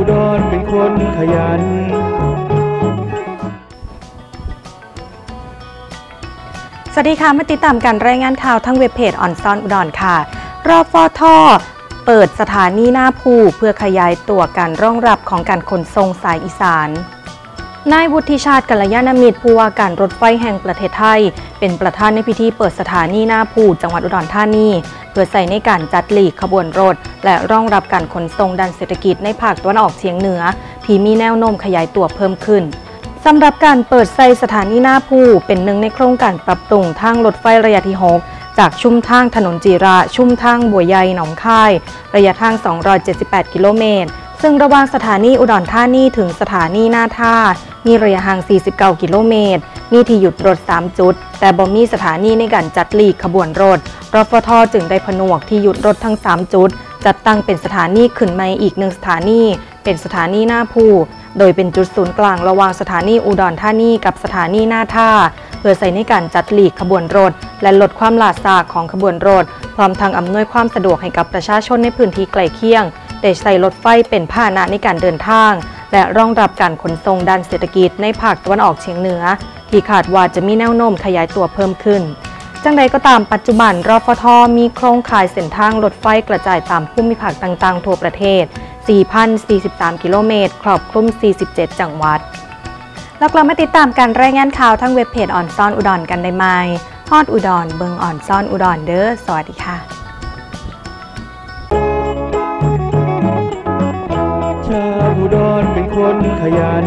คนขยัน สวัสดีค่ะ มาติดตามการรายงานข่าวทั้งเว็บเพจออนซอนอุดรค่ะ รอบฟอทอเปิดสถานีหน้าภูเพื่อขยายตัวการรองรับของการขนส่งสายอีสาน นายวุฒิชาติกัลยาณมิตรผู้ว่าการรถไฟแห่งประเทศไทย เป็นประธานในพิธีเปิดสถานีหน้าภูจังหวัดอุดรธานี เพื่อใส่ในการจัดหลีกขบวนรถ และรองรับการขนส่งด้านเศรษฐกิจในภาคตะวันออกเฉียงเหนือ ที่มีแนวโน้มขยายตัวเพิ่มขึ้นสำหรับการเปิดใส่สถานีหน้าภูเป็นหนึ่งในโครงการปรับปรุงทางรถไฟระยะที่ 6 จากชุ่มทางถนนจีระ ชุ่มทางบัวใหญ่หนองคาย ระยะทาง 278 กิโลเมตร ซึ่งระหว่างสถานีอุดรธานีถึงสถานีหน้าท่า มีระยะห่าง 49 กิโลเมตร มีที่หยุดรถ 3 จุด แต่บ่มีสถานีในการจัดหลีกขบวนรถ รฟทจึงได้ผนวกที่หยุดรถทั้ง 3 จุด จัดตั้งเป็นสถานีขึ้นใหม่อีกหนึ่งสถานี เป็นสถานีหน้าภูโดยเป็นจุดศูนย์กลางระหว่างสถานีอุดรธานีกับสถานีหน้าท่า เพื่อใส่ในการจัดหลีกขบวนรถ และลดความหลาซากของขบวนรถ พร้อมทางอำนวยความสะดวกให้กับประชาชนในพื้นที่ใกล้เคียง ได้ใส่รถไฟเป็นพาหนะในการเดินทาง และรองรับการขนส่งด้านเศรษฐกิจในภาคตะวันออกเฉียงเหนือ ที่คาดว่าจะมีแนวโน้มขยายตัวเพิ่มขึ้นจังใดก็ตามปัจจุบันรฟทมีโครงข่ายเส้นทางรถไฟกระจายตามภูมิภาคต่างๆ ทั่วประเทศ 4,043 กิโลเมตร ครอบคลุม 47 จังหวัด แล้วกลับมาติดตามการรายงานข่าวทั้งเว็บเพจออนซ่อนอุดรกันได้ไหมฮอดอุดรเบิงออนซ่อนอุดรเด้อ สวัสดีค่ะ ดรเป็นคนขยัน